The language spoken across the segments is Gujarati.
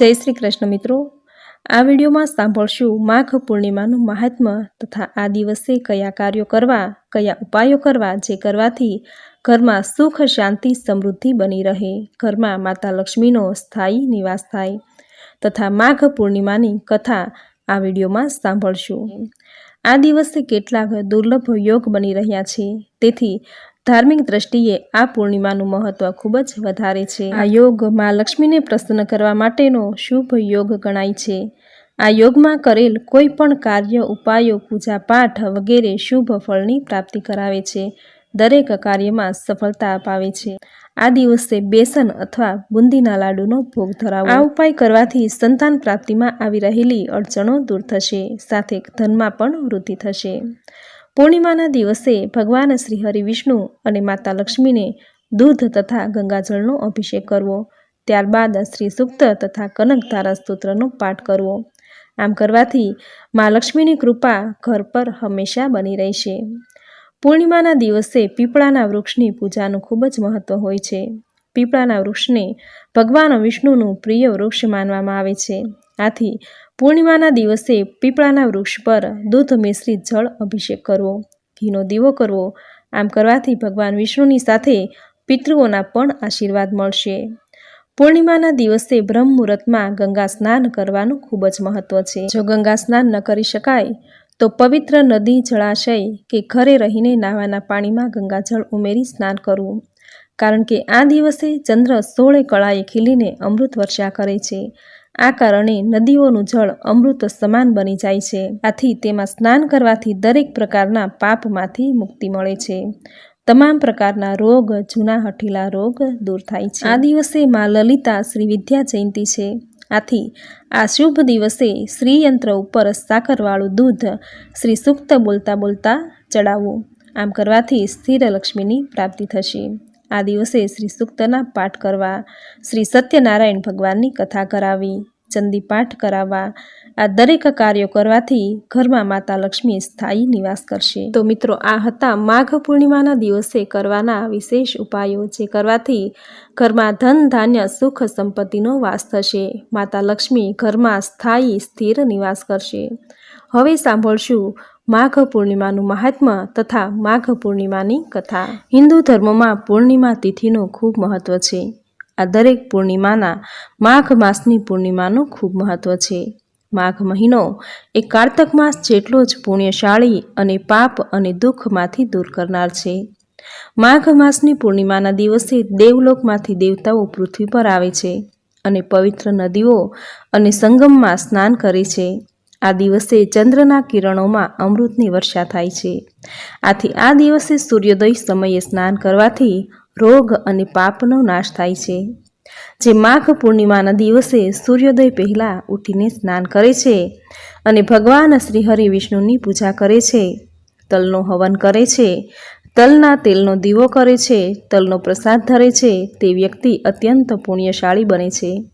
જય શ્રી કૃષ્ણ મિત્રો. આ વિડીયોમાં સાંભળશું માઘ પૂર્ણિમાનું મહાત્મ્ય તથા આ દિવસે કયા કાર્યો કરવા, કયા ઉપાયો કરવા જે કરવાથી ઘરમાં સુખ, શાંતિ, સમૃદ્ધિ બની રહે. ઘરમાં માતા લક્ષ્મીનો સ્થાયી નિવાસ થાય તથા માઘ પૂર્ણિમાની કથા આ વિડીયોમાં સાંભળશું. આ દિવસે કેટલાક દુર્લભ યોગ બની રહ્યા છે. તેથી ધાર્મિક દ્રષ્ટિએ આ પૂર્ણિમાનું મહત્વ ખૂબ જ વધારે છે. આ યોગમાં લક્ષ્મીને પ્રસન્ન કરવા માટેનો શુભ યોગ ગણાય છે. આ યોગમાં કરેલ કોઈ પણ કાર્ય, ઉપાયો, પૂજા પાઠ વગેરે શુભ ફળની પ્રાપ્તિ કરાવે છે. દરેક કાર્યમાં સફળતા અપાવે છે. આ દિવસે બેસન અથવા બુંદીના લાડુનો ભોગ ધરાવો. આ ઉપાય કરવાથી સંતાન પ્રાપ્તિમાં આવી રહેલી અડચણો દૂર થશે, સાથે ધનમાં પણ વૃદ્ધિ થશે. પૂર્ણિમાના દિવસે ભગવાન શ્રી હરિ વિષ્ણુ અને માતા લક્ષ્મીને દૂધ તથા ગંગાજળનો અભિષેક કરવો. ત્યારબાદ શ્રી સુક્ત તથા કનકધારા સ્તોત્રનો પાઠ કરવો. આમ કરવાથી મા લક્ષ્મીની કૃપા ઘર પર હંમેશા બની રહેશે. પૂર્ણિમાના દિવસે પીપળાના વૃક્ષની પૂજાનું ખૂબ જ મહત્વ હોય છે. પીપળાના વૃક્ષને ભગવાન વિષ્ણુનું પ્રિય વૃક્ષ માનવામાં આવે છે. આથી પૂર્ણિમાના દિવસે પીપળાના વૃક્ષ પર દૂધ મિશ્રિત જળ અભિષેક કરવો, ઘીનો દીવો કરવો, આમ કરવાથી ભગવાન વિષ્ણુની સાથે પિતૃઓના પણ આશીર્વાદ મળશે. પૂર્ણિમાના દિવસે બ્રહ્મ મુહૂર્તમાં ગંગા સ્નાન કરવાનું ખૂબ જ મહત્વ છે. જો ગંગા સ્નાન ન કરી શકાય, તો પવિત્ર નદી જળાશય કે ઘરે રહીને નાવાના પાણીમાં ગંગાજળ ઉમેરી સ્નાન કરવું. કારણ કે આ દિવસે ચંદ્ર સોળે કળાએ ખીલીને અમૃત વર્ષા કરે છે. આ કારણે નદીઓનું જળ અમૃત સમાન બની જાય છે. આથી તેમાં સ્નાન કરવાથી દરેક પ્રકારના પાપમાંથી મુક્તિ મળે છે. તમામ પ્રકારના રોગ, જૂના હઠીલા રોગ દૂર થાય છે. આ દિવસે મા લલિતા શ્રી વિદ્યા જયંતિ છે. આથી આ શુભ દિવસે શ્રીયંત્ર ઉપર સાકરવાળું દૂધ શ્રી સુક્ત બોલતા બોલતા ચડાવવું આમ કરવાથી સ્થિર લક્ષ્મીની પ્રાપ્તિ થશે. આ દિવસે શ્રી સુક્તના પાઠ કરવા શ્રી સત્યનારાયણ ભગવાનની કથા કરાવી, ચંદી પાઠ કરાવવા, આ દરેક કાર્યો કરવાથી ઘરમાં માતા લક્ષ્મી સ્થાયી નિવાસ કરશે. તો મિત્રો, આ હતા માઘ પૂર્ણિમાના દિવસે કરવાના વિશેષ ઉપાયો જે કરવાથી ઘરમાં ધન ધાન્ય સુખ સંપત્તિનો વાસ થશે. માતા લક્ષ્મી ઘરમાં સ્થાયી સ્થિર નિવાસ કરશે. હવે સાંભળશું માઘ પૂર્ણિમાનું મહાત્મ્ય તથા માઘ પૂર્ણિમાની કથા. હિન્દુ ધર્મમાં પૂર્ણિમા તિથિનું ખૂબ મહત્વ છે. આ દરેક પૂર્ણિમાના માઘ માસની પૂર્ણિમાનું ખૂબ મહત્વ છે. માઘ મહિનો એ કારતક માસ જેટલો જ પુણ્યશાળી અને પાપ અને દુઃખમાંથી દૂર કરનાર છે. માઘ માસની પૂર્ણિમાના દિવસે દેવલોકમાંથી દેવતાઓ પૃથ્વી પર આવે છે અને પવિત્ર નદીઓ અને સંગમમાં સ્નાન કરે છે. આ દિવસે ચંદ્રના કિરણોમાં અમૃતની વર્ષા થાય છે. આથી આ દિવસે સૂર્યોદય સમયે સ્નાન કરવાથી રોગ અને પાપનો નાશ થાય છે. જે માઘ પૂર્ણિમાના દિવસે સૂર્યોદય પહેલાં ઉઠીને સ્નાન કરે છે અને ભગવાન શ્રી હરિ વિષ્ણુની પૂજા કરે છે. તલનો હવન કરે છે, તલના તેલનો દીવો કરે છે, તલનો પ્રસાદ ધરે છે, તે વ્યક્તિ અત્યંત પુણ્યશાળી બને છે.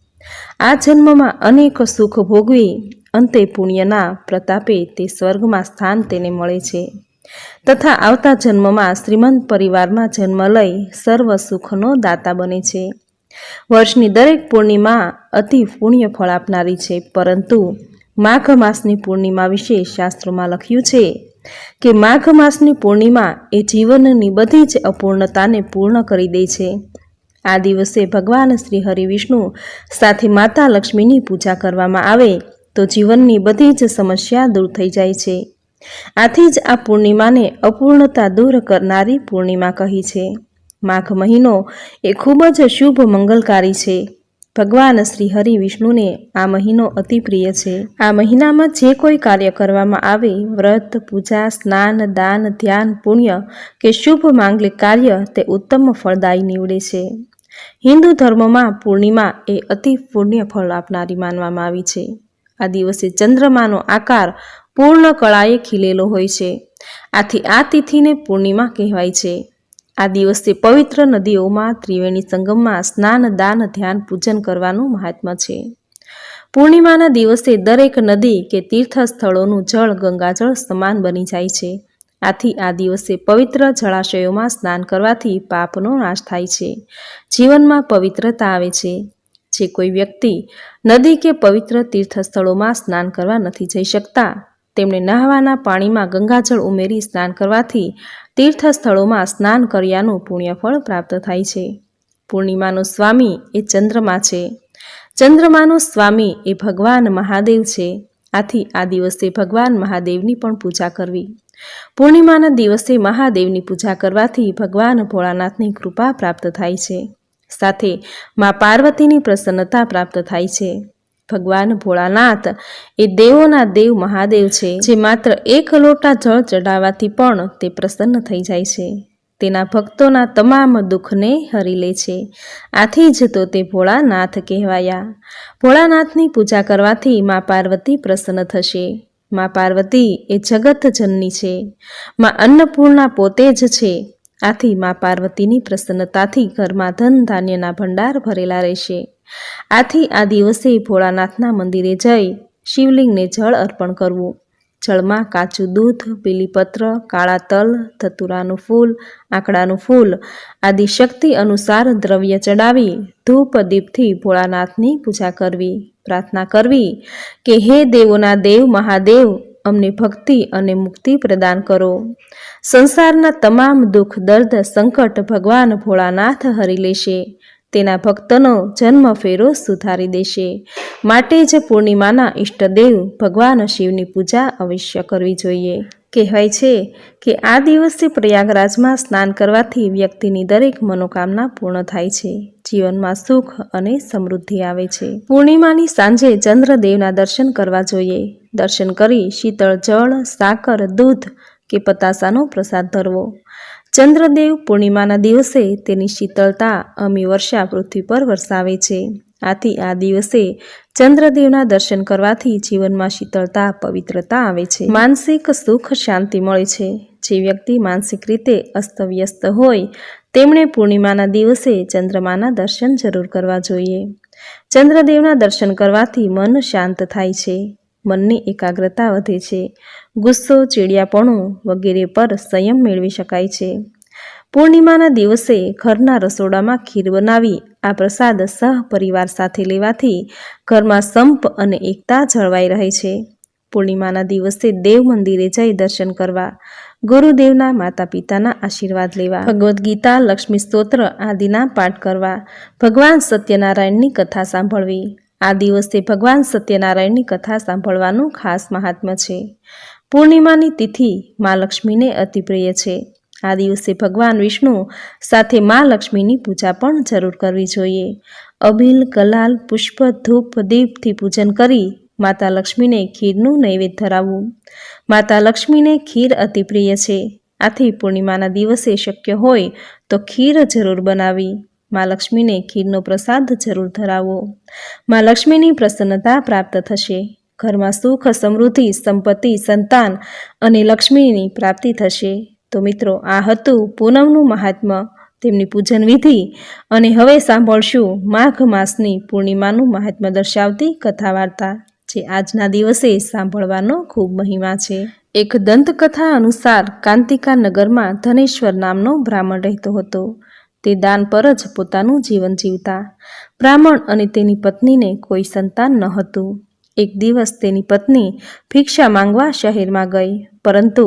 આ જન્મમાં અનેક સુખ ભોગવી અંતે પુણ્યના પ્રતાપે તે સ્વર્ગમાં સ્થાન તેને મળે છે. તથા આવતા જન્મમાં શ્રીમંત પરિવારમાં જન્મ લઈ સર્વ સુખનો દાતા બને છે. વર્ષની દરેક પૂર્ણિમા અતિ પુણ્ય ફળ આપનારી છે, પરંતુ માઘ માસની પૂર્ણિમા વિશે શાસ્ત્રોમાં લખ્યું છે કે માઘ માસની પૂર્ણિમા એ જીવનની બધી જ અપૂર્ણતાને પૂર્ણ કરી દે છે. આ દિવસે ભગવાન શ્રી હરિ વિષ્ણુ સાથે માતા લક્ષ્મીની પૂજા કરવામાં આવે તો જીવનની બધી જ સમસ્યા દૂર થઈ જાય છે. આથી જ આ પૂર્ણિમાને અપૂર્ણતા દૂર કરનારી પૂર્ણિમા કહી છે. માઘ મહિનો એ ખૂબ જ શુભ મંગલકારી છે. ભગવાન શ્રી હરિ વિષ્ણુને આ મહિનો અતિ પ્રિય છે. આ મહિનામાં જે કોઈ કાર્ય કરવામાં આવે, વ્રત, પૂજા, સ્નાન, દાન, ધ્યાન, પુણ્ય કે શુભ માંગલિક કાર્ય તે ઉત્તમ ફળદાયી નીવડે છે. હિન્દુ ધર્મમાં પૂર્ણિમા એ અતિ પુણ્ય ફળ આપનારી માનવામાં આવી છે. આ દિવસે ચંદ્રમાનો આકાર પૂર્ણ કળાએ ખીલેલો હોય છે. આથી આ તિથિને પૂર્ણિમા કહેવાય છે. આ દિવસે પવિત્ર નદીઓમાં, ત્રિવેણી સંગમમાં સ્નાન, દાન, ધ્યાન, પૂજન કરવાનું મહાત્મ્ય છે. પૂર્ણિમાના દિવસે દરેક નદી કે તીર્થ સ્થળોનું જળ, ગંગાજળ સમાન બની જાય છે. આથી આ દિવસે પવિત્ર જળાશયોમાં સ્નાન કરવાથી પાપનો નાશ થાય છે. જીવનમાં પવિત્રતા આવે છે. જે કોઈ વ્યક્તિ નદી કે પવિત્ર તીર્થ સ્થળોમાં સ્નાન કરવા નથી જઈ શકતા. તેમણે નહાવાના પાણીમાં ગંગાજળ ઉમેરી સ્નાન કરવાથી તીર્થ સ્થળોમાં સ્નાન કર્યાનું પુણ્યફળ પ્રાપ્ત થાય છે. પૂર્ણિમાનો સ્વામી એ ચંદ્રમા છે. ચંદ્રમાનો સ્વામી એ ભગવાન મહાદેવ છે. આથી આ દિવસે ભગવાન મહાદેવની પણ પૂજા કરવી. પૂર્ણિમાના દિવસે મહાદેવની પૂજા કરવાથી ભગવાન ભોળાનાથની કૃપા પ્રાપ્ત થાય છે. સાથે મા પાર્વતીની પ્રસન્નતા પ્રાપ્ત થાય છે. ભગવાન ભોળાનાથ એ દેવોના દેવ મહાદેવ છે, જે માત્ર એક લોટા જળ ચડાવવાથી પણ તે પ્રસન્ન થઈ જાય છે. તેના ભક્તોના તમામ દુઃખને હરી લે છે. આથી જ તો તે ભોળાનાથ કહેવાયા. ભોળાનાથની પૂજા કરવાથી મા પાર્વતી પ્રસન્ન થશે. મા પાર્વતી એ જગત જનની છે. મા અન્નપૂર્ણા પોતે જ છે. આથી મા પાર્વતીની પ્રસન્નતાથી ઘરમાં ધન ધાન્યના ભંડાર ભરેલા રહેશે. આથી આ દિવસે ભોળાનાથના મંદિરે જઈ શિવલિંગને જળ અર્પણ કરવું. જળમાં કાચું દૂધ, બીલીપત્ર, કાળા તલ, ધતુરાનું ફૂલ, આંકડાનું ફૂલ આદિ શક્તિ અનુસાર દ્રવ્ય ચડાવી ધૂપ દીપથી ભોળાનાથની પૂજા કરવી, પ્રાર્થના કરવી કે હે દેવોના દેવ મહાદેવ અમને ભક્તિ અને મુક્તિ પ્રદાન કરો. સંસારના તમામ દુઃખ, દર્દ, સંકટ ભગવાન ભોળાનાથ હરી લેશે. તેના ભક્તનો જન્મ ફેરો સુધારી દેશે. માટે જ પૂર્ણિમાના ઈષ્ટદેવ ભગવાન શિવની પૂજા અવશ્ય કરવી જોઈએ. કહેવાય છે કે આ દિવસે પ્રયાગરાજમાં સ્નાન કરવાથી વ્યક્તિની દરેક મનોકામના પૂર્ણ થાય છે. જીવનમાં સુખ અને સમૃદ્ધિ આવે છે. પૂર્ણિમાની સાંજે ચંદ્રદેવના દર્શન કરવા જોઈએ. દર્શન કરી શીતળ જળ, સાકર, દૂધ કે પતાસાનો પ્રસાદ ધરવો. ચંદ્રદેવ પૂર્ણિમાના દિવસે તેની શીતળતા અમી વર્ષા પૃથ્વી પર વરસાવે છે. આથી આ દિવસે ચંદ્રદેવના દર્શન કરવાથી જીવનમાં શીતળતા, પવિત્રતા આવે છે. માનસિક સુખ શાંતિ મળે છે. જે વ્યક્તિ માનસિક રીતે અસ્તવ્યસ્ત હોય, તેમણે પૂર્ણિમાના દિવસે ચંદ્રમાના દર્શન જરૂર કરવા જોઈએ. ચંદ્રદેવના દર્શન કરવાથી મન શાંત થાય છે, મનની એકાગ્રતા વધે છે, ગુસ્સો, ચીડિયાપણું વગેરે પર સંયમ મેળવી શકાય છે. પૂર્ણિમાના દિવસે ઘરના રસોડામાં ખીર બનાવી, આ પ્રસાદ સહપરિવાર સાથે લેવાથી ઘરમાં સંપ અને એકતા જળવાઈ રહે છે. પૂર્ણિમાના દિવસે દેવ મંદિરે જઈ દર્શન કરવા ગુરુદેવના માતા પિતાના આશીર્વાદ લેવા. ભગવદ્ ગીતા, લક્ષ્મી સ્તોત્ર આદિના પાઠ કરવા. ભગવાન સત્યનારાયણની કથા સાંભળવી. આ દિવસે ભગવાન સત્યનારાયણની કથા સાંભળવાનું ખાસ મહાત્મ્ય છે. પૂર્ણિમાની તિથિ મા લક્ષ્મીને અતિ પ્રિય છે. આ દિવસે ભગવાન વિષ્ણુ સાથે મા લક્ષ્મીની પૂજા પણ જરૂર કરવી જોઈએ. અભિલ, કલાલ, પુષ્પ, ધૂપ, દીપથી પૂજન કરી માતા લક્ષ્મીને ખીરનું નૈવેદ્ય ધરાવવું. માતા લક્ષ્મીને ખીર અતિ પ્રિય છે. આથી પૂર્ણિમાના દિવસે શક્ય હોય તો ખીર જરૂર બનાવી. મા લક્ષ્મીને ખીરનો પ્રસાદ જરૂર ધરાવો. મા લક્ષ્મીની પ્રસન્નતા પ્રાપ્ત થશે. ઘરમાં સુખ, સમૃદ્ધિ, સંપત્તિ, સંતાન અને લક્ષ્મીની પ્રાપ્તિ થશે. તો મિત્રો, આ હતું પૂનમનું મહાત્મ્ય. તેમની પૂજન વિધિ અને હવે સાંભળશું માઘ માસની પૂર્ણિમાનું મહાત્મ્ય દર્શાવતી કથા વાર્તા જે આજના દિવસે સાંભળવાનો ખૂબ મહિમા છે. એક દંતકથા અનુસાર કાંતિકા નગરમાં ધનેશ્વર નામનો બ્રાહ્મણ રહેતો હતો. તે દાન પર જ પોતાનું જીવન જીવતા. બ્રાહ્મણ અને તેની પત્નીને કોઈ સંતાન ન હતું. એક દિવસ તેની પત્ની ભિક્ષા માંગવા શહેરમાં ગઈ, પરંતુ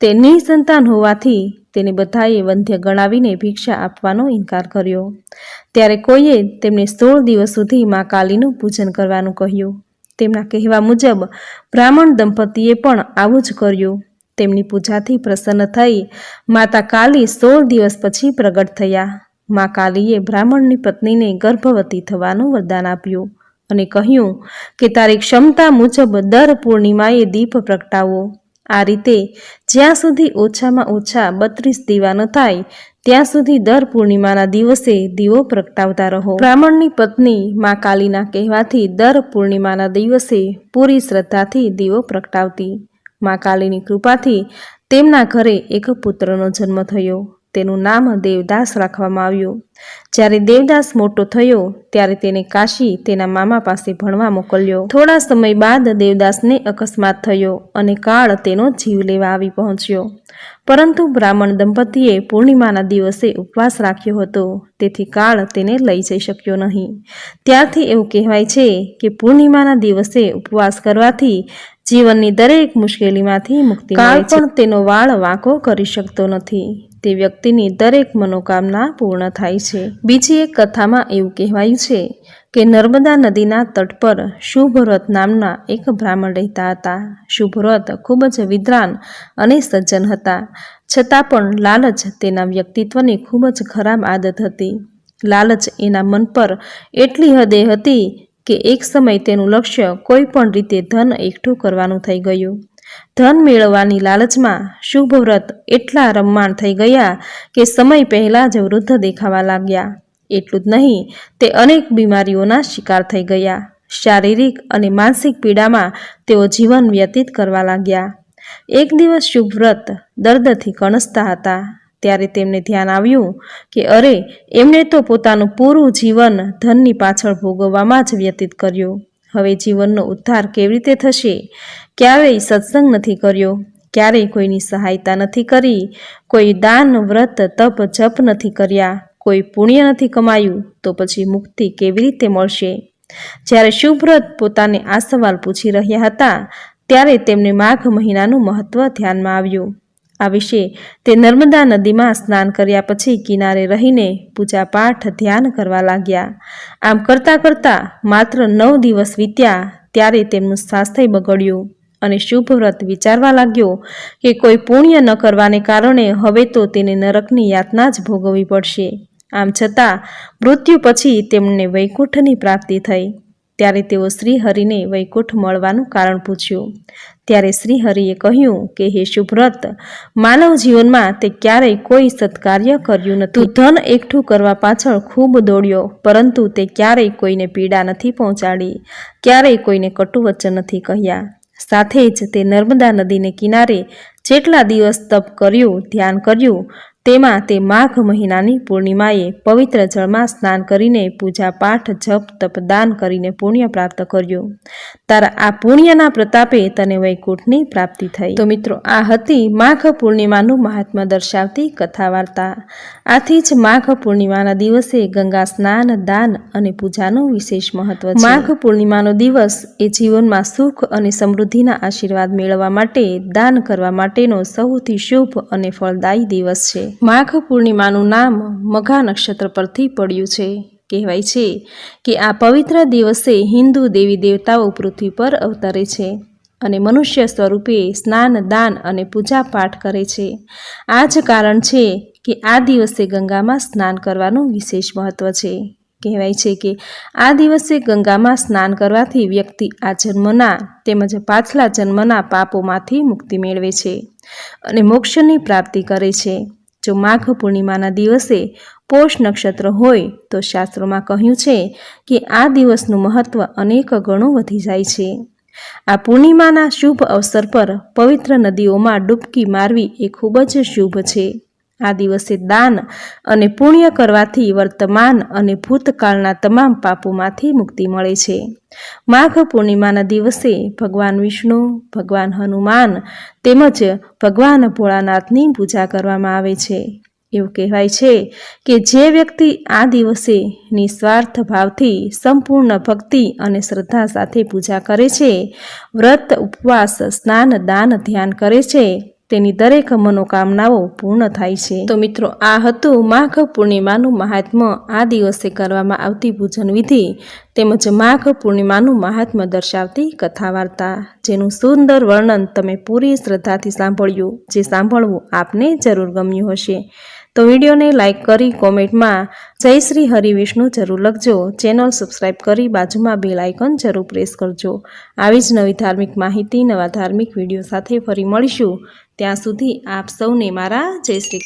તે નિસંતાન હોવાથી તેને બધાએ વંધ્ય ગણાવીને ભિક્ષા આપવાનો ઇનકાર કર્યો. ત્યારે કોઈએ તેમને સોળ દિવસ સુધી મા કાલીનું પૂજન કરવાનું કહ્યું. તેમના કહેવા મુજબ, બ્રાહ્મણ દંપતીએ પણ આવું જ કર્યું. તેમની પૂજાથી પ્રસન્ન થઈ માતા કાલી સોળ દિવસ પછી પ્રગટ થયા. મા કાલીએ બ્રાહ્મણની પત્નીને ગર્ભવતી થવાનું વરદાન આપ્યું અને કહ્યું કે, તારી ક્ષમતા મુજબ દર પૂર્ણિમાએ દીપ પ્રગટાવો. આ રીતે જ્યાં સુધી ઓછામાં ઓછા બત્રીસ દીવા ન થાય ત્યાં સુધી દર પૂર્ણિમાના દિવસે દીવો પ્રગટાવતા રહો. બ્રાહ્મણની પત્ની મા કાલીના કહેવાથી દર પૂર્ણિમાના દિવસે પૂરી શ્રદ્ધાથી દીવો પ્રગટાવતી. મા કાલીની કૃપાથી તેમના ઘરે એક પુત્રનો જન્મ થયો. તેનું નામ દેવદાસ રાખવામાં આવ્યું. જ્યારે દેવદાસ મોટો થયો ત્યારે તેને કાશી તેના મામા પાસે ભણવા મોકલ્યો. થોડા સમય બાદ દેવદાસને અકસ્માત થયો અને કાળ તેનો જીવ લેવા આવી પહોંચ્યો. પરંતુ બ્રાહ્મણ દંપતીએ પૂર્ણિમાના દિવસે ઉપવાસ રાખ્યો હતો. તેથી કાળ તેને લઈ જઈ શક્યો નહીં. ત્યારથી એવું કહેવાય છે કે પૂર્ણિમાના દિવસે ઉપવાસ કરવાથી જીવનની દરેક મુશ્કેલીમાંથી મુક્તિ કાળ પણ તેનો વાળ વાંકો કરી શકતો નથી. તે વ્યક્તિની દરેક મનોકામના પૂર્ણ થાય છે. બીજી એક કથામાં એવું કહેવાયું છે કે નર્મદા નદીના તટ પર શુભવ્રત નામના એક બ્રાહ્મણ રહેતા હતા. શુભવ્રત ખૂબ જ વિદ્વાન અને સજ્જન હતા. છતાં પણ લાલચ તેના વ્યક્તિત્વની ખૂબ જ ખરાબ આદત હતી. લાલચ એના મન પર એટલી હદે હતી કે એક સમય તેનું લક્ષ્ય કોઈ પણ રીતે ધન એકઠું કરવાનું થઈ ગયું. ધન મેળવવાની લાલચમાં શુભવ્રત એટલા રમમાણ થઈ ગયા કે સમય પહેલાં જ વૃદ્ધ દેખાવા લાગ્યા. એટલું જ નહીં, તે અનેક બીમારીઓના શિકાર થઈ ગયા. શારીરિક અને માનસિક પીડામાં તેઓ જીવન વ્યતીત કરવા લાગ્યા. એક દિવસ શુભવ્રત દર્દથી કણસતા હતા. ત્યારે તેમને ધ્યાન આવ્યું કે, અરે, એમણે તો પોતાનું પૂરું જીવન ધનની પાછળ ભોગવવામાં જ વ્યતીત કર્યું. હવે જીવનનો ઉદ્ધાર કેવી રીતે થશે? ક્યારેય સત્સંગ નથી કર્યો, ક્યારેય કોઈની સહાયતા નથી કરી, કોઈ દાન, વ્રત, તપ, જપ નથી કર્યા, કોઈ પુણ્ય નથી કમાયું, તો પછી મુક્તિ કેવી રીતે મળશે? જ્યારે શુભ્રત પોતાને આ સવાલ પૂછી રહ્યા હતા, ત્યારે તેમને માઘ મહિનાનું મહત્વ ધ્યાનમાં આવ્યું. આ વિશે તે નર્મદા નદીમાં સ્નાન કર્યા પછી કિનારે રહીને પૂજા પાઠ ધ્યાન કરવા લાગ્યા. આમ કરતાં કરતાં માત્ર નવ દિવસ વીત્યા ત્યારે તેમનું સ્વાસ્થ્ય બગડ્યું અને શુભ વ્રત વિચારવા લાગ્યો કે કોઈ પુણ્ય ન કરવાને કારણે હવે તો તેને નરકની યાતના જ ભોગવવી પડશે. આમ છતાં મૃત્યુ પછી તેમને વૈકુંઠની પ્રાપ્તિ થઈ. ત્યારે તેઓ શ્રીહરિને વૈકુંઠ મળવાનું કારણ પૂછ્યું. ત્યારે શ્રીહરિએ કહ્યું કે, હે શુભ્રત માનવ જીવનમાં તે ક્યારેય કોઈ સત્કાર્ય કર્યું નથી. ધન એકઠું કરવા પાછળ ખૂબ દોડ્યો, પરંતુ તે ક્યારેય કોઈને પીડા નથી પહોંચાડી, ક્યારેય કોઈને કટુ વચન નથી કહ્યા. સાથે જ તે નર્મદા નદીને કિનારે જેટલા દિવસ તપ કર્યું, ધ્યાન કર્યું તેમાં તે માઘ મહિનાની પૂર્ણિમાએ પવિત્ર જળમાં સ્નાન કરીને પૂજા પાઠ જપ તપ દાન કરીને પુણ્ય પ્રાપ્ત કર્યું. તારા આ પુણ્યના પ્રતાપે તને વૈકુંઠની પ્રાપ્તિ થઈ. તો મિત્રો, આ હતી માઘ પૂર્ણિમાનું મહાત્મા દર્શાવતી કથા વાર્તા આથી જ માઘ પૂર્ણિમાના દિવસે ગંગા સ્નાન, દાન અને પૂજાનું વિશેષ મહત્વ છે. માઘ પૂર્ણિમાનો દિવસ એ જીવનમાં સુખ અને સમૃદ્ધિના આશીર્વાદ મેળવવા માટે, દાન કરવા માટેનો સૌથી શુભ અને ફળદાયી દિવસ છે. માઘ પૂર્ણિમાનું નામ મઘા નક્ષત્ર પરથી પડ્યું છે. કહેવાય છે કે આ પવિત્ર દિવસે હિન્દુ દેવી દેવતાઓ પૃથ્વી પર અવતરે છે અને મનુષ્ય સ્વરૂપે સ્નાન, દાન અને પૂજા પાઠ કરે છે. આ જ કારણ છે કે આ દિવસે ગંગામાં સ્નાન કરવાનું વિશેષ મહત્વ છે. કહેવાય છે કે આ દિવસે ગંગામાં સ્નાન કરવાથી વ્યક્તિ આ જન્મના તેમજ પાછલા જન્મના પાપોમાંથી મુક્તિ મેળવે છે અને મોક્ષની પ્રાપ્તિ કરે છે. જો માઘ પૂર્ણિમાના દિવસે પોષ નક્ષત્ર હોય, તો શાસ્ત્રોમાં કહ્યું છે કે આ દિવસનું મહત્વ અનેક ગણું વધી જાય છે. આ પૂર્ણિમાના શુભ અવસર પર પવિત્ર નદીઓમાં ડૂબકી મારવી એ ખૂબ જ શુભ છે. આ દિવસે દાન અને પુણ્ય કરવાથી વર્તમાન અને ભૂતકાળના તમામ પાપોમાંથી મુક્તિ મળે છે. માઘ પૂર્ણિમાના દિવસે ભગવાન વિષ્ણુ, ભગવાન હનુમાન તેમજ ભગવાન ભોળાનાથની પૂજા કરવામાં આવે છે. એવું કહેવાય છે કે જે વ્યક્તિ આ દિવસે નિસ્વાર્થ ભાવથી, સંપૂર્ણ ભક્તિ અને શ્રદ્ધા સાથે પૂજા કરે છે, વ્રત, ઉપવાસ, સ્નાન, દાન, ધ્યાન કરે છે તેની દરેક મનોકામનાઓ પૂર્ણ થાય છે. તો મિત્રો, આ હતું માઘ પૂર્ણિમાનું મહાત્મ્ય આ દિવસે કરવામાં આવતી પૂજન વિધિ તેમજ માઘ પૂર્ણિમાનું મહાત્મ્ય દર્શાવતી કથા વાર્તા જેનું સુંદર વર્ણન તમે પૂરી શ્રદ્ધાથી સાંભળ્યું, જે સાંભળવું આપને જરૂર ગમ્યું હશે. તો વિડીયોને લાઇક કરી કોમેન્ટમાં જય શ્રી હરિવિષ્ણુ જરૂર લખજો. ચેનલ સબસ્ક્રાઇબ કરી બાજુમાં બેલ આઇકન જરૂર પ્રેસ કરજો. આવી જ નવી ધાર્મિક માહિતી, નવા ધાર્મિક વીડિયો સાથે ફરી મળીશું. ત્યાં સુધી આપ સૌને મારા જય શ્રી